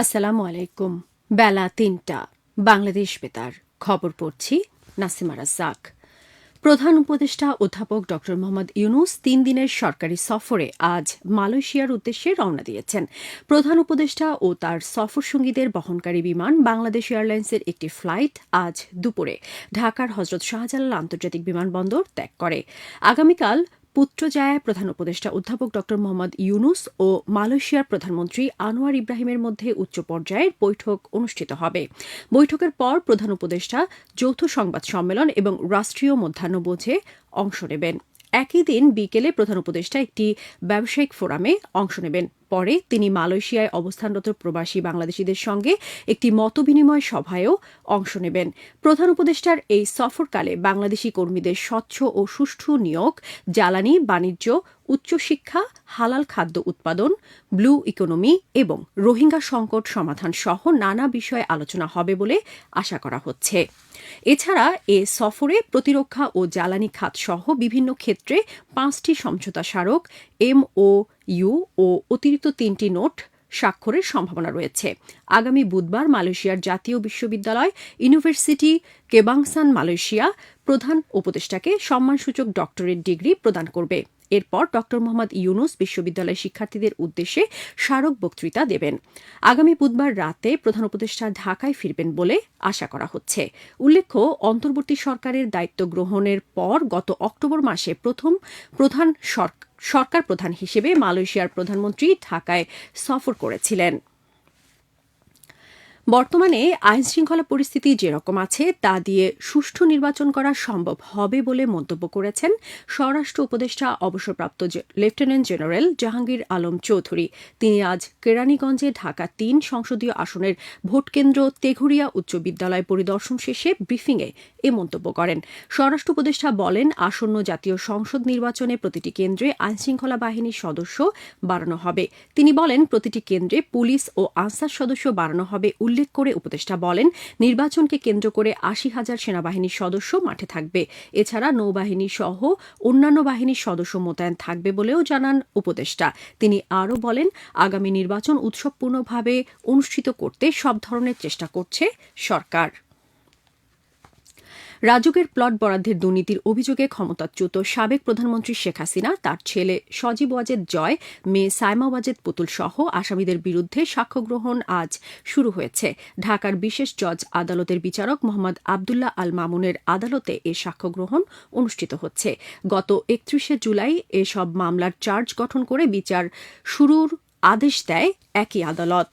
আসসালামু আলাইকুম। বেলা তিনটা। বাংলাদেশ বেতার। খবর পড়ছি নাসিমা রাজ্জাক। প্রধান উপদেষ্টা অধ্যাপক ড. মোহাম্মদ ইউনুস তিন দিনের সরকারি সফরে আজ মালয়েশিয়ার উদ্দেশ্যে রওনা দিয়েছেন। প্রধান উপদেষ্টা ও তার সফর সঙ্গীদের বহনকারী বিমান বাংলাদেশ এয়ারলাইন্সের একটি ফ্লাইট আজ দুপুরে ঢাকার হজরত শাহজালাল আন্তর্জাতিক বিমানবন্দর ত্যাগ করে। আগামীকাল পুত্রজায়ায় প্রধান উপদেষ্টা অধ্যাপক ড. মোহাম্মদ ইউনুস ও মালয়েশিয়ার প্রধানমন্ত্রী আনোয়ার ইব্রাহিমের মধ্যে উচ্চ পর্যায়ের বৈঠক অনুষ্ঠিত হবে। বৈঠকের পর প্রধান উপদেষ্টা যৌথ সংবাদ সম্মেলন এবং রাষ্ট্রীয় মধ্যাহ্ন বোঝে অংশ নেবেন। একই দিন বিকেলে প্রধান উপদেষ্টা একটি ব্যবসায়িক ফোরামে অংশ নেবেন। পরে তিনি মালয়েশিয়ায় অবস্থানরত প্রবাসী বাংলাদেশিদের সঙ্গে একটি মতবিনিময় সভায়ও অংশ নেবেন। প্রধান উপদেষ্টার এই সফরকালে বাংলাদেশি কর্মীদের স্বচ্ছ ও সুষ্ঠু নিয়োগ, জ্বালানি, বাণিজ্য, উচ্চশিক্ষা, হালাল খাদ্য উৎপাদন, ব্লু ইকোনমি এবং রোহিঙ্গা সংকট সমাধান সহ নানা বিষয়ে আলোচনা হবে বলে আশা করা হচ্ছে। এছাড়া এ সফরে প্রতিরক্ষা ও জ্বালানি খাত সহ বিভিন্ন ক্ষেত্রে পাঁচটি সমঝোতা স্মারক এম ও ইউ ও অতিরিক্ত তিনটি নোট স্বাক্ষরের সম্ভাবনা রয়েছে। আগামী বুধবার মালয়েশিয়ার জাতীয় বিশ্ববিদ্যালয় ইউনিভার্সিটি কেবাংসান, মালয়েশিয়া, প্রধান উপদেষ্টাকে সম্মানসূচক ডক্টরেট ডিগ্রি প্রদান করবে। এরপর ড. মোহাম্মদ ইউনুস বিশ্ববিদ্যালয়ের শিক্ষার্থীদের উদ্দেশ্যে স্মারক বক্তৃতা দেবেন। আগামী বুধবার রাতে প্রধান উপদেষ্টা ঢাকায় ফিরবেন বলে আশা করা হচ্ছে। উল্লেখ্য, অন্তর্বর্তী সরকারের দায়িত্ব গ্রহণের পর গত অক্টোবর মাসে প্রথম প্রধান সরকার প্রধান হিসেবে মালয়েশিয়ার প্রধানমন্ত্রী ঢাকায় সফর করেছিলেন। বর্তমানে আইন শৃঙ্খলা পরিস্থিতি যেরকম আছে, তা দিয়ে সুষ্ঠু নির্বাচন করা সম্ভব হবে বলে মন্তব্য করেছেন স্বরাষ্ট্র উপদেষ্টা অবসরপ্রাপ্ত লেফটেন্যান্ট জেনারেল জাহাঙ্গীর আলম চৌধুরী। তিনি আজ কেরানীগঞ্জে ঢাকা তিন সংসদীয় আসনের ভোটকেন্দ্র তেঘুরিয়া উচ্চ বিদ্যালয় পরিদর্শন শেষে ব্রিফিংয়ে এ মন্তব্য করেন। স্বরাষ্ট্র উপদেষ্টা বলেন, আসন্ন জাতীয় সংসদ নির্বাচনে প্রতিটি কেন্দ্রে আইনশৃঙ্খলা বাহিনীর সদস্য বাড়ানো হবে। তিনি বলেন, প্রতিটি কেন্দ্রে পুলিশ ও আনসার সদস্য বাড়ানো হবে উল্লেখ করে উপদেষ্টা বলেন, নির্বাচনকে কেন্দ্র করে আশি হাজার সেনাবাহিনীর সদস্য মাঠে থাকবে। এছাড়া নৌবাহিনী সহ অন্যান্য বাহিনীর সদস্য মোতায়েন থাকবে বলেও জানান উপদেষ্টা। তিনি আরও বলেন, আগামী নির্বাচন উৎসবপূর্ণভাবে অনুষ্ঠিত করতে সব ধরনের চেষ্টা করছে সরকার। রাজুকের প্লট বরাদ্দের দুর্নীতির অভিযোগে ক্ষমতাচ্যুত সাবেক প্রধানমন্ত্রী শেখ হাসিনা, তার ছেলে সজীব ওয়াজেদ জয়, মেয়ে সাইমা ওয়াজেদ পুতুল সহ আসামিদের বিরুদ্ধে সাক্ষ্য গ্রহণ আজ শুরু হয়েছে। ঢাকার বিশেষ জজ আদালতের বিচারক মোহাম্মদ আবদুল্লাহ আল মামুনের আদালতে এ সাক্ষ্য গ্রহণ অনুষ্ঠিত হচ্ছে। গত একত্রিশে জুলাই এসব মামলার চার্জ গঠন করে বিচার শুরুর আদেশ দেয় একই আদালত।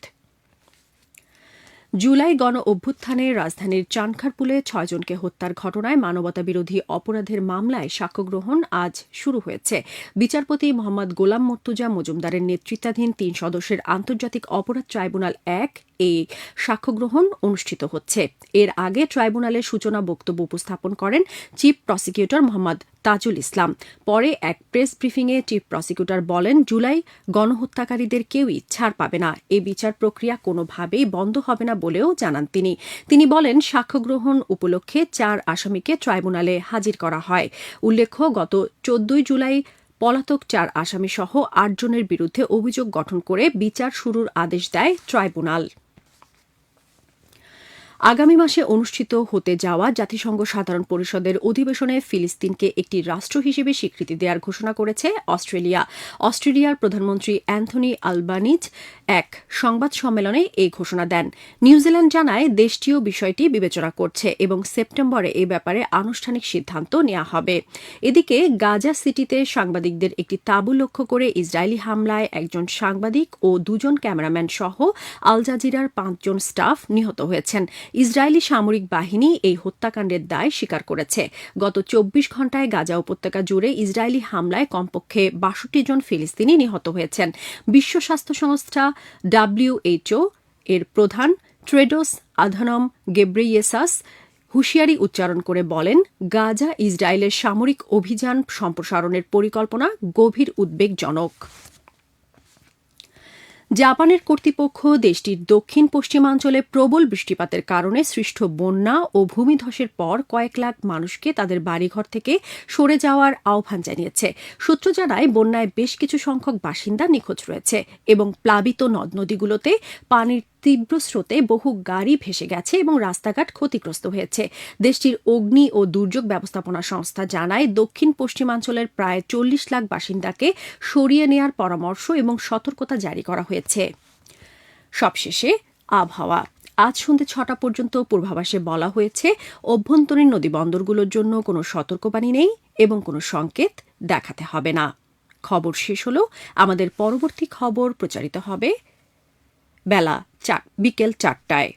জুলাই গণ অভ্যুত্থানে রাজধানীর চানখারপুলে ছয়জনকে হত্যার ঘটনায় মানবতা বিরোধী অপরাধের মামলায় সাক্ষ্য গ্রহণ আজ শুরু হয়েছে। বিচারপতি মোহাম্মদ গোলাম মর্তুজা মজুমদারের নেতৃত্বাধীন তিন সদস্যের আন্তর্জাতিক অপরাধ ট্রাইব্যুনাল এক এই সাক্ষ্য গ্রহণ অনুষ্ঠিত হচ্ছে। এর আগে ট্রাইব্যুনালের সূচনা বক্তব্য উপস্থাপন করেন চিফ প্রসিকিউটর মোহাম্মদ তাজুল ইসলাম। পরে এক প্রেস ব্রিফিংয়ে চিফ প্রসিকিউটর বলেন, জুলাই গণহত্যাকারীদের কেউই ছাড় পাবে না। এ বিচার প্রক্রিয়া কোনোভাবেই বন্ধ হবে না বলেও জানান তিনি। তিনি বলেন সাক্ষ্য গ্রহণ উপলক্ষে চার আসামিকে ট্রাইব্যুনালে হাজির করা হয়। উল্লেখ্য, গত চোদ্দই জুলাই পলাতক চার আসামি সহ আটজনের বিরুদ্ধে অভিযোগ গঠন করে বিচার শুরুর আদেশ দেয় ট্রাইব্যুনাল। আগামী মাসে অনুষ্ঠিত হতে যাওয়া জাতিসংঘ সাধারণ পরিষদের অধিবেশনে ফিলিস্তিনকে একটি রাষ্ট্র হিসেবে স্বীকৃতি দেওয়ার ঘোষণা করেছে অস্ট্রেলিয়া। অস্ট্রেলিয়ার প্রধানমন্ত্রী অ্যান্থনি আলবানিজ এক সংবাদ সম্মেলনে এই ঘোষণা দেন। নিউজিল্যান্ড জানায়, দেশটিও বিষয়টি বিবেচনা করছে এবং সেপ্টেম্বরে এ ব্যাপারে আনুষ্ঠানিক সিদ্ধান্ত নেওয়া হবে। এদিকে, গাজা সিটিতে সাংবাদিকদের একটি তাঁবু লক্ষ্য করে ইসরায়েলি হামলায় একজন সাংবাদিক ও দুজন ক্যামেরাম্যান সহ আল জাজিরার পাঁচজন স্টাফ নিহত হয়েছেন। ইসরায়েলি সামরিক বাহিনী এই হত্যাকাণ্ডের দায় স্বীকার করেছে। গত চব্বিশ ঘণ্টায় গাজা উপত্যকা জুড়ে ইসরায়েলি হামলায় কমপক্ষে বাষট্টি জন ফিলিস্তিনি নিহত হয়েছেন। বিশ্ব স্বাস্থ্য সংস্থা ডাব্লিউএইচও এর প্রধান ট্রেডোস আধানম গেব্রেইয়েসাস হুঁশিয়ারি উচ্চারণ করে বলেন, গাজা ইসরায়েলের সামরিক অভিযান সম্প্রসারণের পরিকল্পনা গভীর উদ্বেগজনক। জাপানের কর্তৃপক্ষ দেশটির দক্ষিণ পশ্চিমাঞ্চলে প্রবল বৃষ্টিপাতের কারণে সৃষ্ট বন্যা ও ভূমিধসের পর কয়েক লাখ মানুষকে তাদের বাড়িঘর থেকে সরে যাওয়ার আহ্বান জানিয়েছে। সূত্র জানায়, বন্যায় বেশ কিছু সংখ্যক বাসিন্দা নিখোঁজ রয়েছে এবং প্লাবিত নদ নদীগুলোতে পানির তীব্র স্রোতে বহু গাড়ি ভেসে গেছে এবং রাস্তাঘাট ক্ষতিগ্রস্ত হয়েছে। দেশটির অগ্নি ও দুর্যোগ ব্যবস্থাপনা সংস্থা জানায়, দক্ষিণ পশ্চিমাঞ্চলের প্রায় চল্লিশ লাখ বাসিন্দাকে সরিয়ে নেয়ার পরামর্শ এবং সতর্কতা জারি করা হয়েছে। সবশেষে, আবহাওয়া। আজ সন্ধ্যে ছটা পর্যন্ত পূর্বাভাসে বলা হয়েছে, অভ্যন্তরীণ নদীবন্দরগুলোর জন্য কোনো সতর্কবাণী নেই এবং কোনো সংকেত দেখাতে হবে না। খবর শেষ হলো। আমাদের পরবর্তী খবর প্রচারিত হবে বেলা চার বিকেল চারটায়।